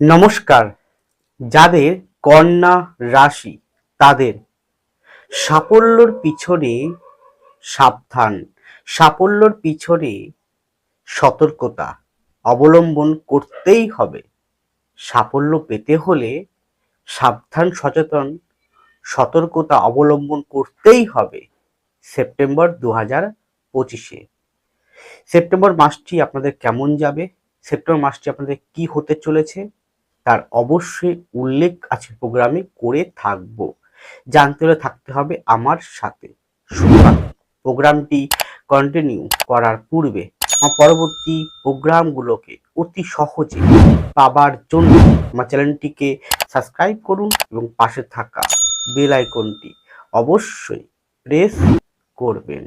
নমস্কার। যাদের কন্যা রাশি, তাদের সাফল্যর পিছনে সাবধান, সাফল্যর পিছনে সতর্কতা অবলম্বন করতেই হবে। সাফল্য পেতে হলে সাবধান, সচেতন, সতর্কতা অবলম্বন করতেই হবে সেপ্টেম্বর দু হাজার পঁচিশে। সেপ্টেম্বর মাসটি আপনাদের কেমন যাবে? সেপ্টেম্বর মাসটি আপনাদের কি হতে চলেছে? তার অবশ্যই উল্লেখ আছে প্রোগ্রামে করে থাকব। জানতে হলে থাকতে হবে আমার সাথে। সুতরাং প্রোগ্রামটি কন্টিনিউ করার পূর্বে আমার পরবর্তী প্রোগ্রামগুলোকে অতি সহজে পাবার জন্য আমার চ্যানেলটিকে সাবস্ক্রাইব করুন এবং পাশে থাকা বেল আইকনটি অবশ্যই প্রেস করবেন।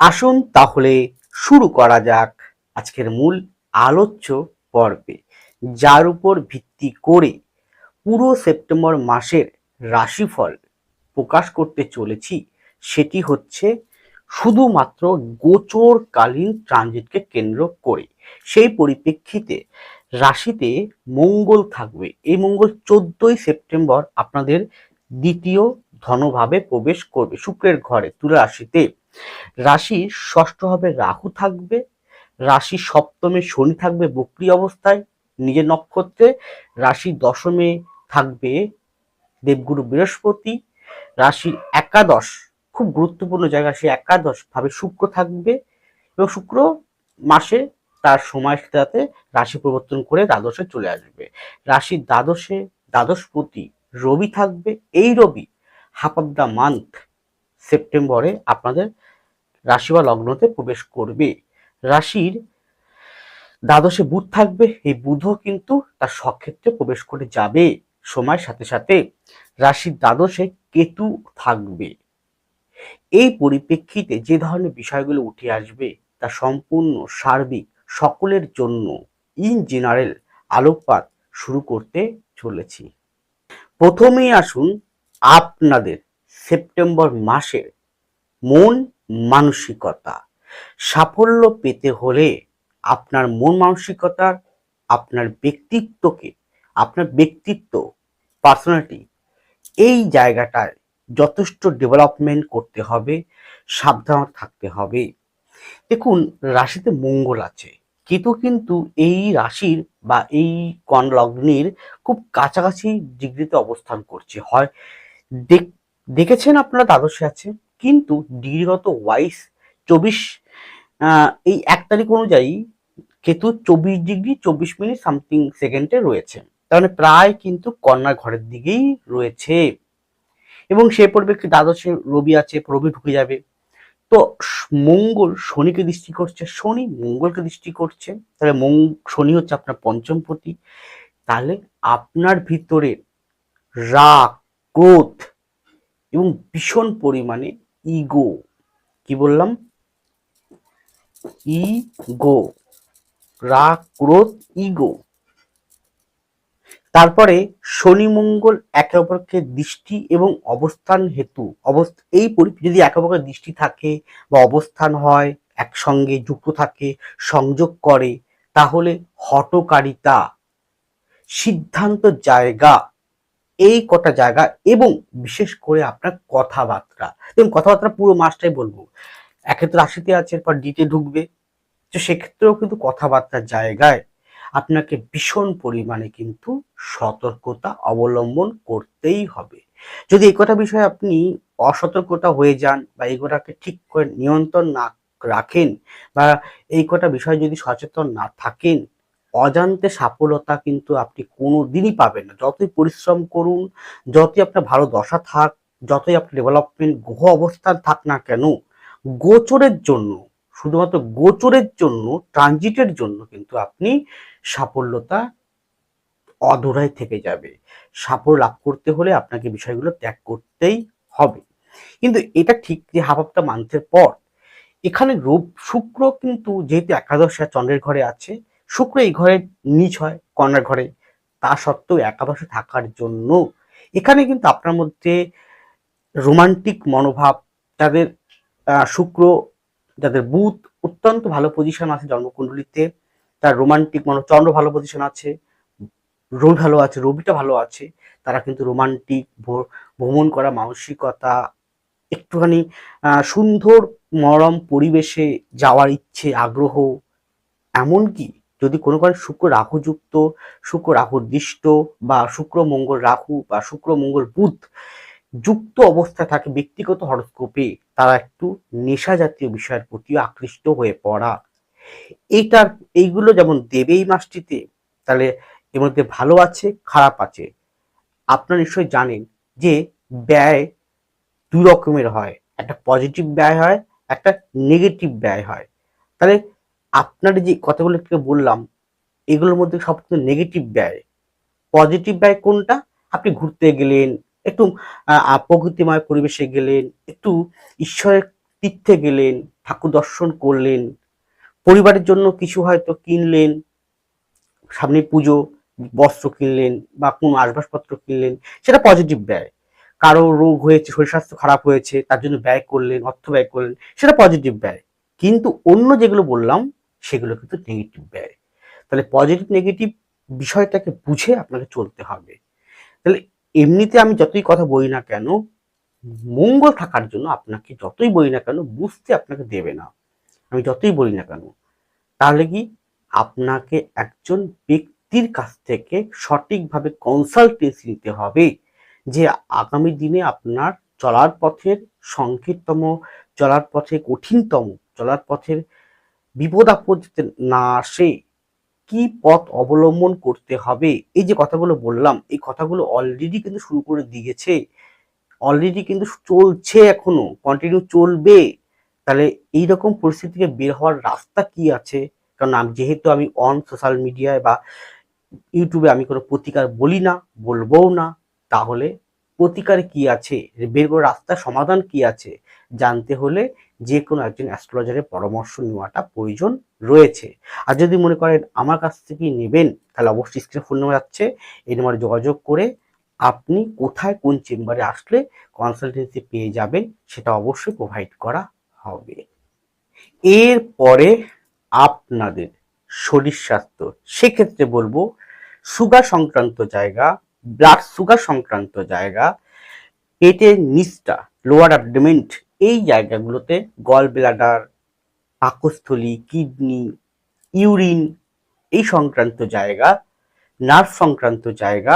আসুন তাহলে শুরু করা যাক আজকের মূল আলোচ্য পর্বে। যার উপর ভিত্তি করে পুরো সেপ্টেম্বর মাসের রাশিফল প্রকাশ করতে চলেছি, সেটি হচ্ছে শুধুমাত্র গোচরকালীন ট্রানজিটকে কেন্দ্র করে। সেই পরিপ্রেক্ষিতে রাশিতে মঙ্গল থাকবে। এই মঙ্গল চোদ্দই সেপ্টেম্বর আপনাদের দ্বিতীয় ধনভাবে প্রবেশ করবে শুক্রের ঘরে তুলা রাশিতে রাশির ষষ্ঠ হবে রাহু থাকবে। রাশি সপ্তমে শনি থাকবে বক্রি অবস্থায়। নিজের নক্ষত্রে রাশি দশমে থাকবে দেবগুরু বৃহস্পতি। রাশি একাদশ, খুব গুরুত্বপূর্ণ জায়গা, সে একাদশ ভাবে শুক্র থাকবে এবং শুক্র মাসে তার সময় সাথে রাশি পরিবর্তন করে দ্বাদশে চলে আসবে। রাশির দ্বাদশে, দ্বাদশপতি রবি থাকবে। এই রবি হাফ অফ দ্য মান্থ সেপ্টেম্বরে আপনাদের রাশি বা লগ্নতে প্রবেশ করবে। রাশির দ্বাদশে বুধ থাকবে, এই বুধও কিন্তু তার সক্ষেত্রে প্রবেশ করে যাবে। সময়ের সাথে সাথে রাশির দ্বাদশে কেতু থাকবে। এই পরিপ্রেক্ষিতে যে ধরনের বিষয়গুলো উঠে আসবে তা সম্পূর্ণ সার্বিক, সকলের জন্য ইন জেনারেল আলোকপাত শুরু করতে চলেছি। প্রথমেই আসুন আপনাদের সেপ্টেম্বর মাসের মন মানসিকতা। সাফল্য পেতে হলে আপনার মন মানসিকতার, আপনার ব্যক্তিত্বকে, আপনার ব্যক্তিত্ব পার্সোনালিটি এই জায়গাটায় যথেষ্ট ডেভেলপমেন্ট করতে হবে, সাবধান থাকতে হবে। দেখুন, রাশিতে মঙ্গল আছে। কেতু কিন্তু এই রাশির বা এই কন লগ্নের খুব কাছাকাছি ডিগ্রিতে অবস্থান করছে। হয় দেখ- দেখেছেন আপনারা, দ্বাদশে আছে। কিন্তু ডিগ্রিগত ওয়াইস চব্বিশ এই এক তারিখ অনুযায়ী কেতু চব্বিশ ডিগ্রি চব্বিশ মিনিট সামথিং সেকেন্ডে রয়েছে। তার মানে প্রায় কিন্তু কন্যা ঘরের দিকেই রয়েছে। এবং সে পরিপ্রেক্ষিতে দ্বাদশে রবি আছে, রবি ঢুকে যাবে। তো মঙ্গল শনিকে দৃষ্টি করছে। শনি মঙ্গলকে দৃষ্টি করছে। তাহলে শনি হচ্ছে আপনার পঞ্চমপতি তাহলে আপনার ভিতরে রাগ, ক্রোধ এবং ভীষণ পরিমাণে ইগো কি বললাম? ইগো রাগ ক্রোধ ইগো। তারপরে শনি মঙ্গল একে অপরকে দৃষ্টি এবং অবস্থান হেতু। অবস্থ, এই যদি একে অপরের দৃষ্টি থাকে বা অবস্থান হয়, একসঙ্গে যুক্ত থাকে, সংযোগ করে, তাহলে হটকারিতা সিদ্ধান্ত জায়গা, এই কটা জায়গা এবং বিশেষ করে আপনার কথাবার্তা। এবং কথাবার্তা পুরো মাসটাই বলব। এক্ষেত্রে রাশিতে আছে, এরপর ডিতে ঢুকবে। তো সেক্ষেত্রেও কিন্তু কথাবার্তার জায়গায় আপনাকে ভীষণ পরিমাণে কিন্তু সতর্কতা অবলম্বন করতেই হবে। যদি এই কটা বিষয়ে আপনি অসতর্কতা হয়ে যান বা এই কটাকে ঠিক করে নিয়ন্ত্রণ না রাখেন বা এই কটা বিষয় যদি সচেতন না থাকেন, অজান্তে সাফলতা কিন্তু আপনি কোনো দিনই পাবেন না। যতই পরিশ্রম করুন, যতই আপনার ভালো দশা থাক, যতই আপনার ডেভেলপমেন্ট গ্রহ অবস্থান থাক না কেন গোচরের জন্য শুধুমাত্র গোচরের জন্য ট্রানজিটের জন্য কিন্তু আপনি সাফল্যতা অধরাই থেকে যাবে। সাফল্য লাভ করতে হলে আপনাকে বিষয়গুলো ত্যাগ করতেই হবে। কিন্তু এটা ঠিক যে হাফ হাফটা মান্থের পর এখানে রোগ শুক্র কিন্তু যেহেতু একাদশ চন্দ্রের ঘরে আছে শুক্র এই ঘরে নিচ হয় কন্যার ঘরে। তা সত্ত্বেও একাদশে থাকার জন্য এখানে কিন্তু আপনার মধ্যে রোমান্টিক মনোভাব আহ, শুক্র, যাদের বুধ অত্যন্ত ভালো পজিশন আছে জন্মকুণ্ডলিতে, তার রোমান্টিক মনো চন্দ্র ভালো পজিশন আছে, রবি ভালো আছে, রবিটা ভালো আছে, তারা কিন্তু রোমান্টিক ভ্রমণ করা, মানসিকতা, একটুখানি সুন্দর মরম পরিবেশে যাওয়ার ইচ্ছে, আগ্রহ। এমনকি যদি কোনো কারণে শুক্র রাহুযুক্ত, শুক্র রাহু দৃষ্ট বা শুক্র মঙ্গল রাহু বা শুক্র মঙ্গল বুধ যুক্ত অবস্থা থাকে ব্যক্তিগত হরস্কোপে, তারা একটু নেশা জাতীয় বিষয়ের প্রতি আকৃষ্ট হয়ে পড়া। এইটার, এইগুলো যেমন দেবে এই মাসটিতে, তাহলে এর মধ্যে ভালো আছে, খারাপ আছে? আপনারা নিশ্চয়ই জানেন যে ব্যয় দু রকমের হয়। একটা পজিটিভ ব্যয় হয়, একটা নেগেটিভ ব্যয় হয়। তাহলে আপনার যে কথাগুলো থেকে বললাম, এগুলোর মধ্যে সব কিন্তু নেগেটিভ ব্যয়। পজিটিভ ব্যয় কোনটা? আপনি ঘুরতে গেলেন একটু প্রকৃতিময় পরিবেশে গেলেন, একটু ঈশ্বরের তীর্থে গেলেন, ঠাকুর দর্শন করলেন, পরিবারের জন্য কিছু হয়তো কিনলেন, সামনে পুজো, বস্ত্র কিনলেন বা কোনো আসবাবপত্র কিনলেন, সেটা পজিটিভ ব্যয়। কারও রোগ হয়েছে, শরীর স্বাস্থ্য খারাপ হয়েছে, তার জন্য ব্যয় করলেন, অর্থ ব্যয় করলেন, সেটা পজিটিভ ব্যয়। কিন্তু অন্য যেগুলো বললাম, সেগুলো কিন্তু নেগেটিভ ব্যয়। তাহলে পজিটিভ নেগেটিভ বিষয়টাকে বুঝে আপনাকে চলতে হবে। তাহলে এমনিতে আমি যতই কথা বলি না কেন, মঙ্গল থাকার জন্য আপনাকে যতই বলি না কেন, বুঝতে আপনাকে দেবে না। আমি যতই বলি না কেন, তাহলে কি আপনাকে একজন ব্যক্তির কাছ থেকে সঠিকভাবে কনসালটেন্সি নিতে হবে যে আগামী দিনে আপনার চলার পথের সংকীর্তম চলার পথে কঠিনতম, চলার পথের বিপদ আপদ না আসে কি পথ অবলম্বন করতে হবে? এই যে কথাগুলো বললাম, এই কথাগুলো অলরেডি কিন্তু শুরু করে দিয়েছে। অলরেডি কিন্তু চলছে এখনও কন্টিনিউ চলবে। তাহলে এইরকম পরিস্থিতি থেকে বের হওয়ার রাস্তা কি আছে? কারণ আমি যেহেতু আমি অন সোশ্যাল মিডিয়ায় বা ইউটিউবে আমি কোনো প্রতিকার বলি না, বলবোও না, তাহলে প্রতিকার কি আছে? বের করার রাস্তার সমাধান কি আছে? জানতে হলে যে কোনো একজন অ্যাস্ট্রোলজারের পরামর্শ নেওয়াটা প্রয়োজন রয়েছে। আর যদি মনে করেন আমার কাছ থেকেই নেবেন, তাহলে অবশ্যই স্ক্রিনে ফোন নাম্বার যাচ্ছে এই নাম্বারে যোগাযোগ করে আপনি কোথায় কোন চেম্বারে আসলে কনসালটেন্সি পেয়ে যাবেন, সেটা অবশ্যই প্রোভাইড করা হবে। এরপরে আপনাদের শরীর স্বাস্থ্য, সেক্ষেত্রে বলব সুগার সংক্রান্ত জায়গা ব্লাড সুগার সংক্রান্ত জায়গা, পেটের নিচটা লোয়ার অ্যাবডোমেন্ট এই জায়গাগুলোতে গল ব্লাডার পাকস্থলী, কিডনি, ইউরিন, এই সংক্রান্ত জায়গা, নার্ভ সংক্রান্ত জায়গা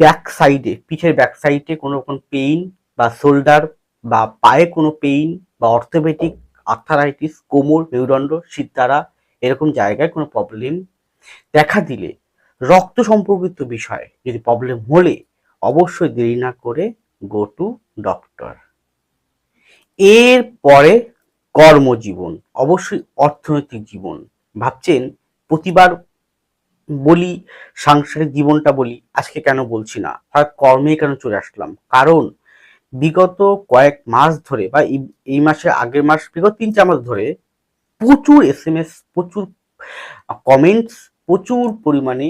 ব্যাক সাইডে পিঠের ব্যাক সাইডে কোনো রকম পেইন বা শোল্ডার বা পায়ে কোনো পেইন বা অর্থোপেটিক আর্থারাইটিস, কোমর, মেরুদণ্ড সিদ্ধারা এরকম জায়গায় কোনো প্রবলেম দেখা দিলে রক্ত সম্পর্কিত বিষয় যদি প্রবলেম হলে অবশ্যই দেরি না করে গো টু ডক্টর এরপরে কর্মজীবন, অবশ্যই অর্থনৈতিক জীবন। ভাবছেন, প্রতিবার বলি, সাংসারিক জীবনটা বলি, আজকে কেন বলছি না? হঠাৎ কর্মে কেন চলে আসলাম? কারণ, বিগত কয়েক মাস ধরে বা এই মাসে আগের মাস, বিগত তিন চার মাস ধরে প্রচুর এস এম এস প্রচুর কমেন্টস, প্রচুর পরিমাণে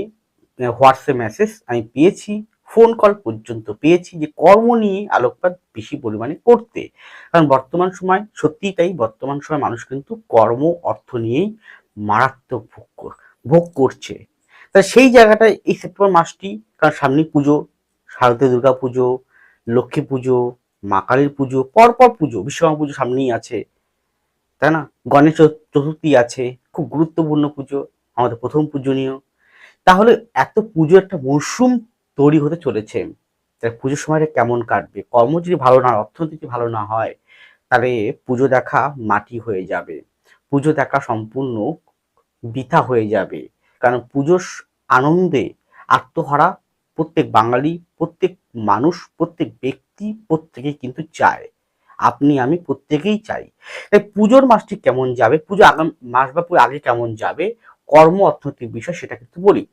হোয়াটসঅ্যাপ মেসেজ আমি পেয়েছি। ফোন কল পর্যন্ত পেয়েছি যে কর্ম নিয়ে আলোকপাত বেশি পরিমাণে করতে। কারণ বর্তমান সময় সত্যিই তাই, বর্তমান সময় মানুষ কিন্তু কর্ম, অর্থ নিয়েই মারাত্মক ভোগ ভোগ করছে। তা সেই জায়গাটায় এই সেপ্টেম্বর মাসটি, কারণ সামনে পুজো শারদীয় দুর্গা পুজো, লক্ষ্মী পুজো, মা কালীর পুজো, পরপর পুজো, বিশ্বকর্মা পুজো সামনেই আছে। তাই না? গণেশ চতুর- চতুর্থী আছে, খুব গুরুত্বপূর্ণ পুজো, আমাদের প্রথম পূজনীয়। তাহলে এত পুজো একটা মরশুম তৈরি হতে চলেছে। তাহলে পুজোর সময়টা কেমন কাটবে? কর্ম যদি ভালো না অর্থনীতি যদি ভালো না হয়, তাহলে পুজো দেখা মাটি হয়ে যাবে। পুজো দেখা সম্পূর্ণ বৃথা হয়ে যাবে। কারণ পুজোর আনন্দে আত্মহারা প্রত্যেক বাঙালি, প্রত্যেক মানুষ, প্রত্যেক ব্যক্তি প্রত্যেকেই কিন্তু চায়। আপনি, আমি প্রত্যেকেই চাই। তাই পুজোর মাসটি কেমন যাবে? পুজো আগাম, মাস বা পুজো আগে কেমন যাবে? কর্ম, অর্থনৈতিক বিষয় সেটা কিন্তু বলি।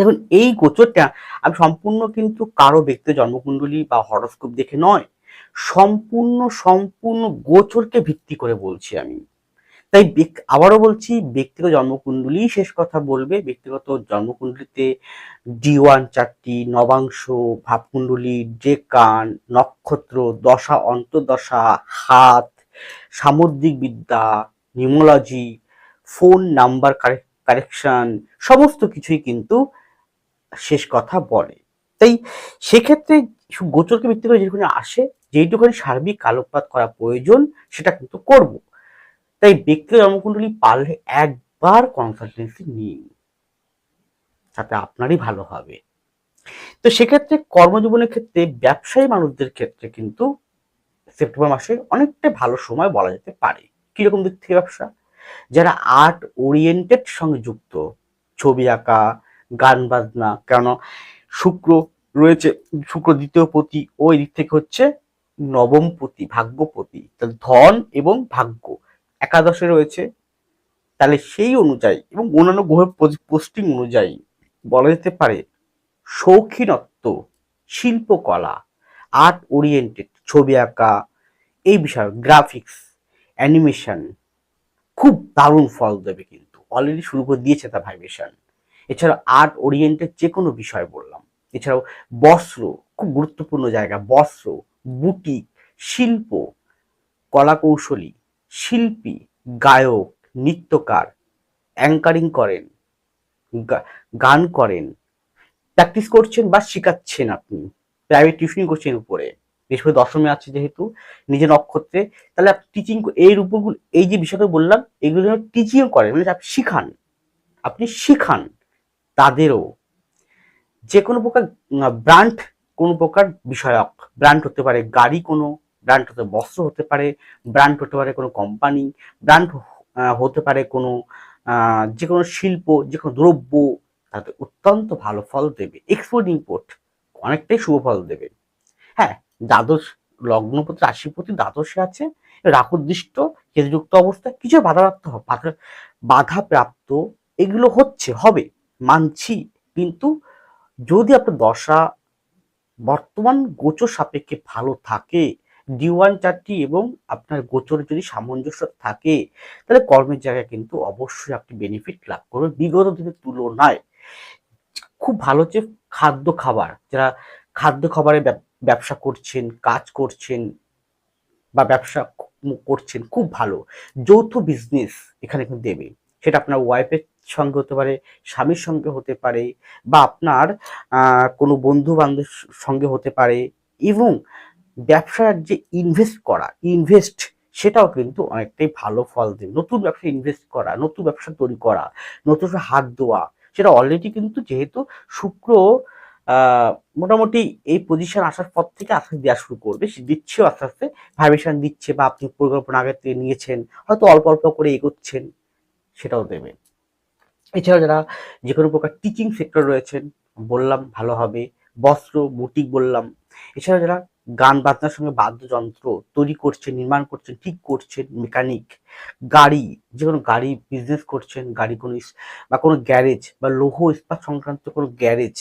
দেখুন, এই গোচরটা আমি সম্পূর্ণ কিন্তু কারও ব্যক্তি জন্মকুণ্ডলী বা হরস্কোপ দেখে নয়, সম্পূর্ণ সম্পূর্ণ গোচরকে ভিত্তি করে বলছি আমি। তাই আবারও বলছি, ব্যক্তিগত জন্মকুণ্ডলী শেষ কথা বলবে। ব্যক্তিগত জন্মকুণ্ডলীতে ডি ওয়ান চারটি, নবাংশ, ভাবকুণ্ডলী, ডেকান, নক্ষত্র, দশা, অন্তর্দশা, হাত, সামুদ্রিক বিদ্যা, নিউমোলজি, ফোন নাম্বার কারেকশন, সমস্ত কিছুই কিন্তু শেষ কথা বলে। তাই সেক্ষেত্রে গোচরকে ভিত্তি করে যেটুকুনি আসে, যেইটুকুনি সার্বিক আলোকপাত করা প্রয়োজন, সেটা কিন্তু করব। তাই ব্যক্তি জন্মকুণ্ডলী পারলে একবার কনসালটেন্সি নিন। তাতে আপনারই ভালো হবে। তো সেক্ষেত্রে কর্মজীবনের ক্ষেত্রে, ব্যবসায়ী মানুষদের ক্ষেত্রে কিন্তু সেপ্টেম্বর মাসে অনেকটা ভালো সময় বলা যেতে পারে। কীরকম দিক থেকে ব্যবসা? যারা আর্ট ওরিয়েন্টেড সঙ্গে যুক্ত, ছবি আঁকা গান বাজনা, কেন শুক্র রয়েছে, শুক্র দ্বিতীয় পতি ওই দিক থেকে হচ্ছে নবম পতি ভাগ্যপতি তাহলে ধন এবং ভাগ্য, একাদশে রয়েছে, তাহলে সেই অনুযায়ী এবং অন্যান্য গ্রহের পোস্টিং অনুযায়ী বলা যেতে পারে শৌখিনত্ব শিল্পকলা, আর্ট ওরিয়েন্টেড, ছবি আঁকা, এই বিষয় গ্রাফিক্স, অ্যানিমেশন, খুব দারুণ ফল দেবে কিন্তু অলরেডি শুরু করে দিয়েছে তা ভাইব্রেশন। এছাড়া আর্ট ওরিয়েন্টেড যে কোনো বিষয় বললাম। এছাড়াও বস্ত্র, খুব গুরুত্বপূর্ণ জায়গা, বস্ত্র বুটিক শিল্প, কলাকৌশলী, শিল্পী, গায়ক, নৃত্যকার অ্যাঙ্কারিং করেন গান করেন প্র্যাকটিস করছেন বা শেখাচ্ছেন আপনি প্রাইভেট টিউশন করছেন উপরে। বৃহস্পতি দশমে আছে যেহেতু, নিজের নক্ষত্রে, তাহলে আপনি টিচিং এই রূপগুলো এই যে বিষয়টা বললাম, এগুলো টিচিংও করেন মানে আপনি শিখান আপনি শিখান। তাদেরও যে কোনো প্রকার ব্র্যান্ড কোনো প্রকার বিষয়ক, ব্র্যান্ড হতে পারে গাড়ি কোনো, ব্র্যান্ড হতে, বস্ত্র হতে পারে, ব্র্যান্ড হতে পারে কোনো কোম্পানি, ব্র্যান্ড হতে পারে কোনো যে কোনো শিল্প, যে কোনো দ্রব্য, তাতে অত্যন্ত ভালো ফল দেবে। এক্সপোর্ট ইম্পোর্ট অনেকটাই শুভ ফল দেবে। হ্যাঁ দ্বাদশ, লগ্নপতি, রাশিপতি দ্বাদশে আছে, রাহুদৃষ্ট, কেতুযুক্ত অবস্থায় কিছু বাধাপ্রাপ্ত বাধা বাধাপ্রাপ্ত, এগুলো হচ্ছে, হবে। মানছি। কিন্তু যদি আপনার দশা বর্তমান গোচর সাপেক্ষে ভালো থাকে ডি ওয়ান চারটি এবং আপনার গোচরে যদি সামঞ্জস্য থাকে, তাহলে কর্মের জায়গায় কিন্তু অবশ্যই আপনি বেনিফিট লাভ করবেন। বিগত দিনের তুলনায় খুব ভালো হচ্ছে খাদ্য খাবার। যারা খাদ্য খাবারের ব্যবসা করছেন, কাজ করছেন বা ব্যবসা করছেন, খুব ভালো। যৌথ বিজনেস এখানে কিন্তু দেবে। সেটা আপনার ওয়াইফের সঙ্গে হতে পারে, স্বামীর সঙ্গে হতে পারে, বা আপনার কোনো বন্ধু বান্ধবের সঙ্গে হতে পারে, এবং ব্যবসার যে ইনভেস্ট করা ইনভেস্ট সেটাও কিন্তু অনেকটাই ভালো ফল দেবে। নতুন ব্যবসা ইনভেস্ট করা, নতুন ব্যবসা তৈরি করা, নতুন হাত দেওয়া সেটা অলরেডি কিন্তু যেহেতু শুক্র মোটামুটি এই পজিশন আসার পর থেকে আস্তে দেওয়া শুরু করবে, সে দিচ্ছেও আস্তে আস্তে ভাইব্রেশন দিচ্ছে, বা আপনি পরিকল্পনা আগে থেকে নিয়েছেন, হয়তো অল্প অল্প করে এগোচ্ছেন। সেটাও দেবে। এছাড়াও যারা যে কোনো প্রকার টিচিং সেক্টর রয়েছেন, বললাম ভালো হবে, বস্ত্র বুটিক বললাম। এছাড়া যারা গান বাজনার সঙ্গে বাদ্যযন্ত্র তৈরি করছেন, নির্মাণ করছেন, ঠিক করছেন মেকানিক গাড়ি, যে কোনো গাড়ি বিজনেস করছেন, গাড়ি কোনো বা কোনো গ্যারেজ বা লৌহ ইস্পাত সংক্রান্ত কোনো গ্যারেজ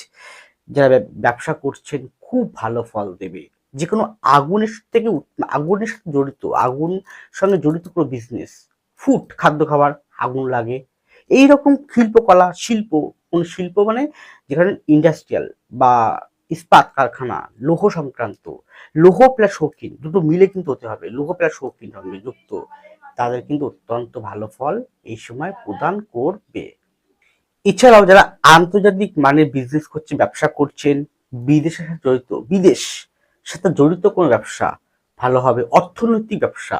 যারা ব্যবসা করছেন, খুব ভালো ফল দেবে। যে কোনো আগুনের থেকে আগুনের সাথে জড়িত, আগুন সঙ্গে জড়িত কোনো বিজনেস ফুড খাদ্য খাবার আগুন লাগে। এই রকম শিল্পকলা, শিল্প, কোন শিল্প মানে যেখানে ইন্ডাস্ট্রিয়াল বা ইস্পাত কারখানা, লৌহ সংক্রান্ত, লৌহ প্লাস শৌখিন, দুটো মিলে কিন্তু হতে হবে। লৌহ প্লাস শৌখিন সঙ্গে যুক্ত। তাদের কিন্তু অত্যন্ত ভালো ফল এই সময় প্রদান করবে। এছাড়াও যারা আন্তর্জাতিক মানের বিজনেস করছেন ব্যবসা করছেন বিদেশের সাথে জড়িত, বিদেশ সাথে জড়িত কোনো ব্যবসা, ভালো হবে। অর্থনৈতিক ব্যবসা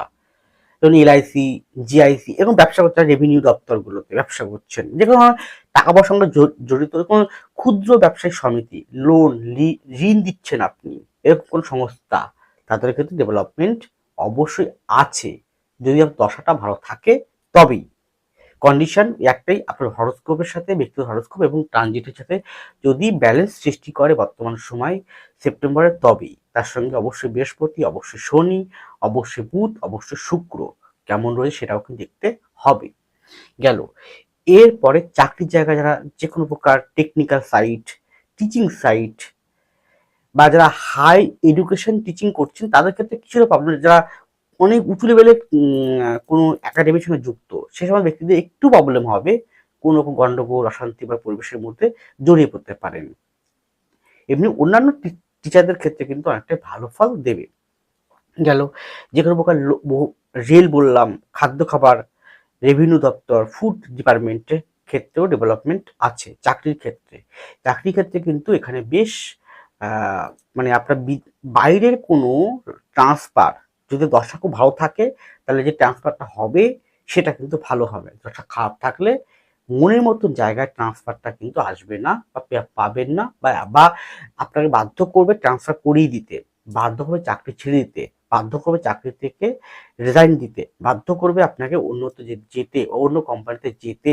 যেমন এলআইসি জিআইসি এবং ব্যবসা করছেন রেভিনিউ দপ্তরগুলোতে, ব্যবসা করছেন। যে কোনো টাকা পয়সার সঙ্গে জড়িত কোনো ক্ষুদ্র ব্যবসায়ী সমিতি লোন ঋণ দিচ্ছেন আপনি, এরকম কোন সংস্থা, তাদের ক্ষেত্রে ডেভেলপমেন্ট অবশ্যই আছে। যদি আপনার দশাটা ভালো থাকে, তবেই। কন্ডিশন একটাই, আপনার হরস্কোপের সাথে, ব্যক্তিগত হরস্কোপ এবং ট্রানজিটের সাথে যদি ব্যালেন্স সৃষ্টি করে বর্তমান সময় সেপ্টেম্বরের তবেই। তার সঙ্গে অবশ্যই বৃহস্পতি, অবশ্যই শনি অবশ্যই বুধ, অবশ্যই শুক্র কেমন রয়েছে সেটাও কিন্তু দেখতে হবে। গেল। এরপরে চাকরির জায়গায় যারা যে কোনো প্রকার টেকনিক্যাল সাইট টিচিং সাইট বা যারা হাই এডুকেশন টিচিং করছেন, তাদের ক্ষেত্রে কিছুটা প্রবলেম যারা অনেক উঁচু লেভেলের কোনো একাডেমির সঙ্গে যুক্ত, সে সময় ব্যক্তিদের একটু প্রবলেম হবে, কোনো রকম গণ্ডগোল অশান্তি বা পরিবেশের মধ্যে জড়িয়ে পড়তে পারেন। এমনি অন্যান্য টিচারদের ক্ষেত্রে কিন্তু অনেকটা ভালো ফল দেবে। গেল। যে কোনো প্রকার রেল বললাম, খাদ্য খাবার রেভিনিউ দপ্তর ফুড ডিপার্টমেন্টের ক্ষেত্রেও ডেভেলপমেন্ট আছে, চাকরির ক্ষেত্রে। চাকরির ক্ষেত্রে কিন্তু এখানে বেশ মানে আপনার বাইরের কোনো ট্রান্সফার যদি দশা খুব ভালো থাকে, তাহলে যে ট্রান্সফারটা হবে, সেটা কিন্তু ভালো হবে। দশা খারাপ থাকলে মনের মতন জায়গায় ট্রান্সফারটা কিন্তু আসবে না বা পাবেন না বা আপনাকে বাধ্য করবে ট্রান্সফার করিয়ে দিতে, বাধ্য হবে চাকরি ছেড়ে দিতে। বাধ্য করবে চাকরি থেকে রিজাইন দিতে, বাধ্য করবে আপনাকে উন্নত যেতে, অন্য কোম্পানিতে যেতে।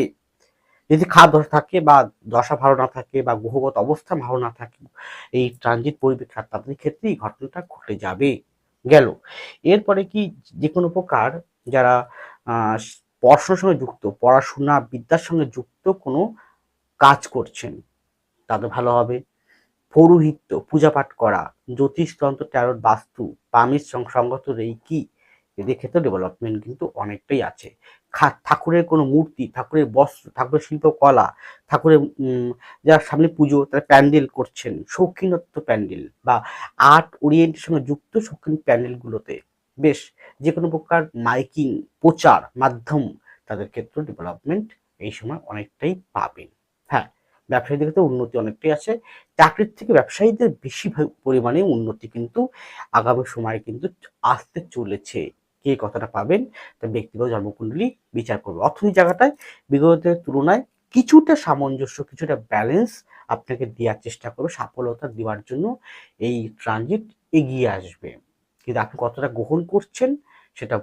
যদি দশা থাকে বা দশা ভালো না থাকে বা গ্রহগত অবস্থা ভালো না থাকে, এই ট্রানজিট পরিবেশ তাদের ক্ষেত্রে এই ঘটনাটা ঘটে যাবে। গেল। এরপরে কি যে কোনো প্রকার যারা পড়াশোনার সঙ্গে যুক্ত, পড়াশোনা বিদ্যার সঙ্গে যুক্ত কোনো কাজ করছেন, তাদের ভালো হবে। পৌরোহিত্য পূজা পাঠ করা, জ্যোতিষতন্ত্র ট্যারোট বাস্তু পামির সং- সঙ্গত রেইকি এদের ক্ষেত্রে ডেভেলপমেন্ট কিন্তু অনেকটাই আছে। ঠাকুরের কোনো মূর্তি, ঠাকুরের বস্ত্র, ঠাকুরের শিল্পকলা, ঠাকুরের যারা সামনে পুজো, তারা প্যান্ডেল করছেন, শৌখিনত্ব প্যান্ডেল বা আর্ট ওরিয়েন্টের সঙ্গে যুক্ত শৌখিন প্যান্ডেলগুলোতে বেশ যে কোনো প্রকার মাইকিং, প্রচার, মাধ্যম তাদের ক্ষেত্রে ডেভেলপমেন্ট এই সময় অনেকটাই পাবেন। হ্যাঁ ব্যবসায়ীদের ক্ষেত্রে উন্নতি অনেকটাই আছে। চাকরির থেকে ব্যবসায়ীদের বেশি পরিমাণে উন্নতি কিন্তু আগামী সময়ে কিন্তু আসতে চলেছে। কে কথাটা পাবেন? তা ব্যক্তিগত জন্মকুণ্ডলী বিচার করবে। অর্থনীতি জায়গাটায় বিগতের তুলনায় কিছুটা সামঞ্জস্য, কিছুটা ব্যালেন্স আপনাকে দেওয়ার চেষ্টা করবে, সাফলতা দেওয়ার জন্য এই ট্রানজিট এগিয়ে আসবে। কিন্তু আপনি কতটা গ্রহণ করছেন সেটা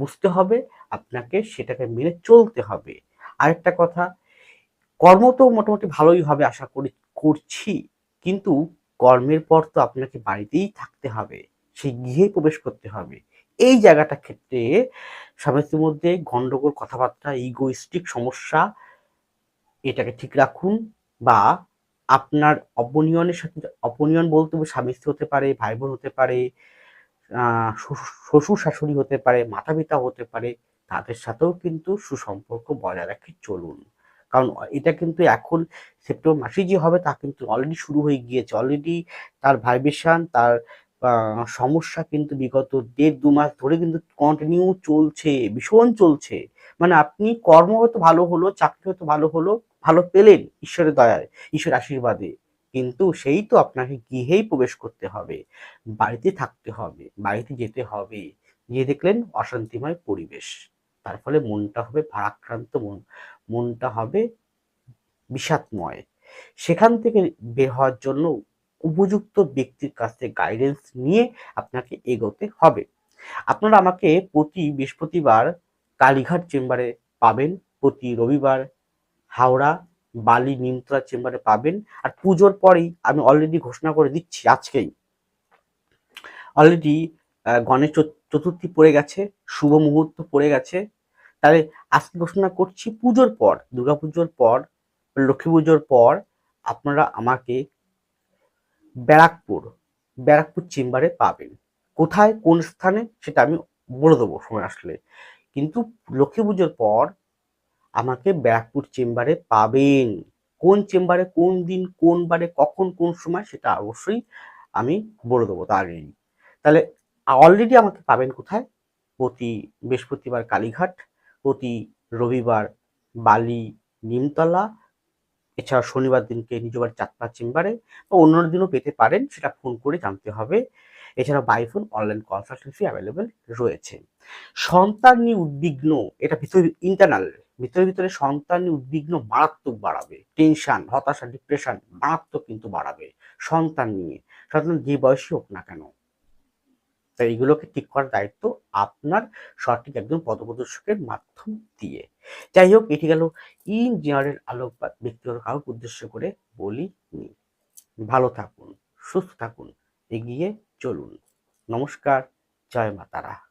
বুঝতে হবে, আপনাকে সেটাকে মেনে চলতে হবে। আরেকটা কথা কর্ম তো মোটামুটি ভালোই হবে, আশা করি, করছি। কিন্তু কর্মের পর তো আপনাকে বাড়িতেই থাকতে হবে, সেই গৃহেই প্রবেশ করতে হবে। এই জায়গাটা ক্ষেত্রে স্বামী স্ত্রীর মধ্যে গন্ডগোল, কথাবার্তা ইগোইস্টিক সমস্যা, এটাকে ঠিক রাখুন বা আপনার অপনিয়নের সাথে, অপনিয়ন বলতে স্বামী স্ত্রী হতে পারে ভাই বোন হতে পারে শ্বশুর শাশুড়ি হতে পারে মাতা পিতা হতে পারে, তাদের সাথেও কিন্তু সুসম্পর্ক বজায় রেখে, চলুন। কারণ এটা কিন্তু এখন সেপ্টেম্বর মাসে যে হবে তা কিন্তু অলরেডি শুরু হয়ে গিয়েছে। অলরেডি তার ভাইবেশন তার সমস্যা কিন্তু বিগত দেড় দু মাস ধরে কিন্তু কন্টিনিউ চলছে, ভীষণ চলছে। মানে আপনি কর্ম হয়তো ভালো হলো, চাকরি হয়তো ভালো হলো, ভালো পেলেন ঈশ্বরের দয়ায়, ঈশ্বরের আশীর্বাদে। কিন্তু সেই তো আপনাকে গৃহেই প্রবেশ করতে হবে, বাড়িতে থাকতে হবে, বাড়িতে যেতে হবে। গিয়ে দেখলেন অশান্তিময় পরিবেশ। তার ফলে মনটা হবে ভারাক্রান্ত মন মনটা হবে বিষাদময়। সেখান থেকে বের হওয়ার জন্য উপযুক্ত ব্যক্তির কাছ থেকে গাইডেন্স নিয়ে আপনাকে এগোতে হবে। আপনারা আমাকে প্রতি বৃহস্পতিবার কালীঘাট চেম্বারে পাবেন, প্রতি রবিবার হাওড়া, বালি, নিমতলা চেম্বারে পাবেন আর পুজোর পরেই আমি অলরেডি ঘোষণা করে দিচ্ছি আজকেই। অলরেডি গণেশ চত- চতুর্থী পড়ে গেছে, শুভ মুহূর্ত পড়ে গেছে। তাহলে আজকে ঘোষণা করছি পুজোর পর দুর্গাপুজোর পর, লক্ষ্মী পুজোর পর আপনারা আমাকে ব্যারাকপুর ব্যারাকপুর চেম্বারে পাবেন। কোথায়, কোন স্থানে সেটা আমি বলে দেবো সময় আসলে। কিন্তু লক্ষ্মী পুজোর পর আমাকে ব্যারাকপুর চেম্বারে পাবেন। কোন চেম্বারে, কোন দিন, কোন বারে, কখন, কোন সময় সেটা অবশ্যই আমি বলে দেবো তার আগেই। তাহলে অলরেডি আমাকে পাবেন কোথায়? প্রতি বৃহস্পতিবার কালীঘাট। প্রতি রবিবার বালি নিমতলা, এছাড়া শনিবার দিনকে নিজবার চাঁদপা চেম্বারে বা অন্য দিনও পেতে পারেন, সেটা ফোন করে জানতে হবে। এছাড়া বাইফোন অনলাইন কনসালটেন্সি অ্যাভেলেবেল রয়েছে। সন্তান নিয়ে উদ্বিগ্ন, এটা ভিতরে ইন্টারনাল ভিতরে ভিতরে সন্তান নিয়ে উদ্বিগ্ন মারাত্মক বাড়াবে। টেনশন হতাশা ডিপ্রেশন মারাত্মক কিন্তু বাড়াবে সন্তান নিয়ে। সন্তান যে বয়সী হোক না কেন তাই এগুলোকে ঠিক করার দায়িত্ব আপনার সঠিক একজন পদপ্রদর্শকের মাধ্যম দিয়ে। যাই হোক, এটি গেল ইন জেনারেল আলোকপাত। ব্যক্তিগত কাউকে উদ্দেশ্য করে বলি নি ভালো থাকুন, সুস্থ থাকুন, এগিয়ে চলুন। নমস্কার, জয় মাতারা।